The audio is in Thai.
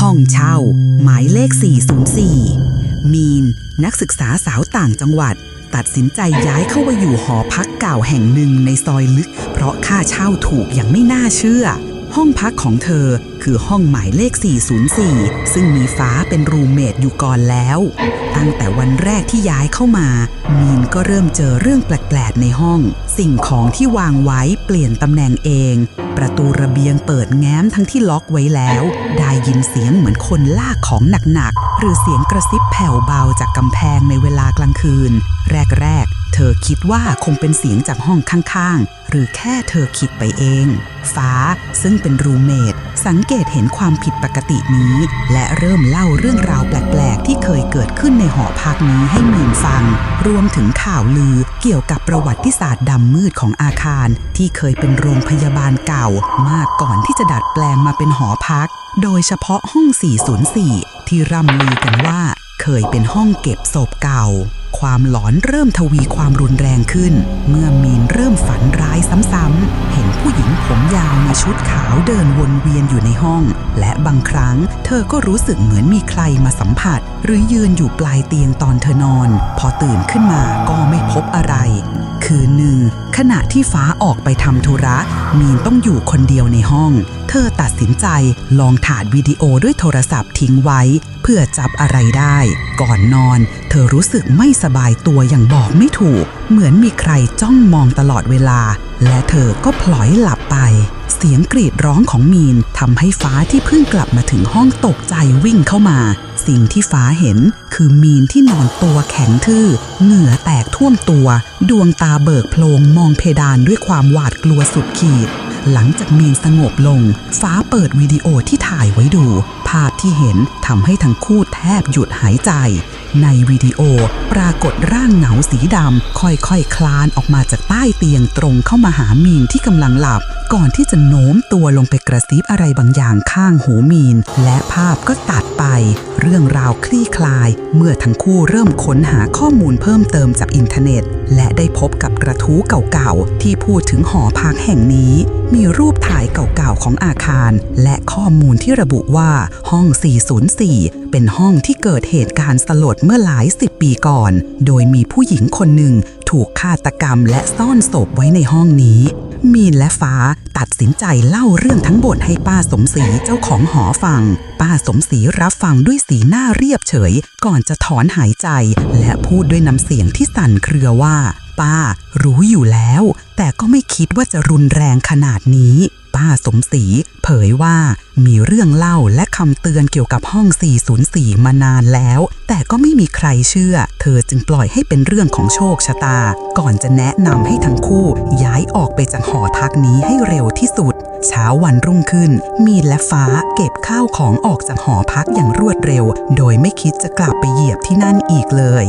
ห้องเช่า หมายเลข 404 มีน นักศึกษาสาวต่างจังหวัด ตัดสินใจย้ายเข้าไปอยู่หอพักเก่าแห่งหนึ่งในซอยลึก เพราะค่าเช่าถูกอย่างไม่น่าเชื่อ ห้องพักของเธอคือห้องหมายเลข 404 ซึ่งมีฟ้าเป็นรูเมทอยู่ก่อนแล้ว ตั้งแต่วันแรกที่ย้ายเข้ามา มีนก็เริ่มเจอเรื่องแปลกๆในห้อง สิ่งของที่วางไว้เปลี่ยนตำแหน่งเอง ประตูระเบียงเปิดแง้มทั้งที่ล็อกไว้แล้ว ได้ยินเสียงเหมือนคนลากของหนักๆ หรือเสียงกระซิบแผ่วเบาจากกำแพงในเวลากลางคืน แรกๆ เธอคิดว่าคงเป็นเสียงจากห้องข้างๆ หรือแค่เธอคิดไปเอง ฟ้าซึ่งเป็นรูเมทสังเกตเห็นความผิดปกตินี้ และเริ่มเล่าเรื่องราวแปลกๆ ที่เคยเกิดขึ้นในหอพักนี้ให้มีนฟัง รวมถึงข่าวลือเกี่ยวกับประวัติศาสตร์ดำมืดของอาคาร ที่เคยเป็นโรงพยาบาลเก่า มากก่อนที่จะดัดแปลงมาเป็นหอพัก โดยเฉพาะห้อง 404 ที่ร่ำลือกันว่า เคยเป็นห้องเก็บศพเก่า ความหลอนเริ่มทวีความรุนแรงขึ้น เมื่อมีนเริ่มฝันร้ายซ้ำๆ เห็นผู้หญิงผมยาวในชุดขาวเดินวนเวียนอยู่ในห้อง และบางครั้งเธอก็รู้สึกเหมือนมีใครมาสัมผัส หรือยืนอยู่ปลายเตียงตอนเธอนอน พอตื่นขึ้นมาก็ไม่พบ ณะที่ฟ้าออกไปทำธุระ มีนต้องอยู่คนเดียวในห้อง เธอตัดสินใจลองถ่ายวิดีโอด้วยโทรศัพท์ทิ้งไว้ เพื่อจับอะไรได้ ก่อนนอน เธอรู้สึกไม่สบายตัวอย่างบอกไม่ถูก เหมือนมีใครจ้องมองตลอดเวลา และเธอก็พลอยหลับไป เสียงกรีดร้องของมีนทำให้ฟ้าที่เพิ่งกลับมาถึงห้องตกใจวิ่งเข้ามา สิ่งที่ฟ้าเห็นคือมีนที่นอนตัวแข็งทื่อ เหงื่อแตกท่วมตัว ดวงตาเบิกโพลงมองเพดานด้วยความหวาดกลัวสุดขีด หลังจากมีนสงบลง ฟ้าเปิดวิดีโอที่ถ่ายไว้ดู ภาพที่เห็นทำให้ทั้งคู่แทบหยุดหายใจ ในวิดีโอปรากฏร่างเหงาสีดำค่อยๆคคลานออกมาจากใต้เตียงตรงเข้ามาหามีนที่กำลังหลับ ก่อนที่จะโน้มตัวลงไปกระซิบอะไรบางอย่างข้างหูมีน และภาพก็ตัดไป เรื่องราวคลี่คลาย เมื่อทั้งคู่เริ่มค้นหาข้อมูลเพิ่มเติมจากอินเทอร์เน็ต และได้พบกับกระทู้เก่าๆ ที่พูดถึงหอพักแห่งนี้ มีรูปถ่ายเก่าๆของอาคาร และข้อมูลที่ระบุว่าห้อง 404 เป็นห้องที่เกิดเหตุการณ์สลดเมื่อหลายสิบปีก่อน โดยมีผู้หญิงคนหนึ่งถูกฆาตกรรมและซ่อนศพไว้ในห้องนี้ มีนและฟ้าตัดสินใจเล่าเรื่องทั้งหมดให้ป้าสมศรีเจ้าของหอฟัง ป้าสมศรีรับฟังด้วยสีหน้าเรียบเฉย ก่อนจะถอนหายใจ และพูดด้วยน้ำเสียงที่สั่นเครือว่า ป้ารู้อยู่แล้ว แต่ก็ไม่คิดว่าจะรุนแรงขนาดนี้ ป้าสมศรีเผยว่ามีเรื่องเล่าและคำเตือนเกี่ยวกับห้อง 404 มานานแล้ว แต่ก็ไม่มีใครเชื่อ เธอจึงปล่อยให้เป็นเรื่องของโชคชะตา ก่อนจะแนะนำให้ทั้งคู่ ย้ายออกไปจากหอพักนี้ให้เร็วที่สุด เช้าวันรุ่งขึ้น มีและฟ้าเก็บข้าวของออกจากหอพักอย่างรวดเร็ว โดยไม่คิดจะกลับไปเหยียบที่นั่นอีกเลย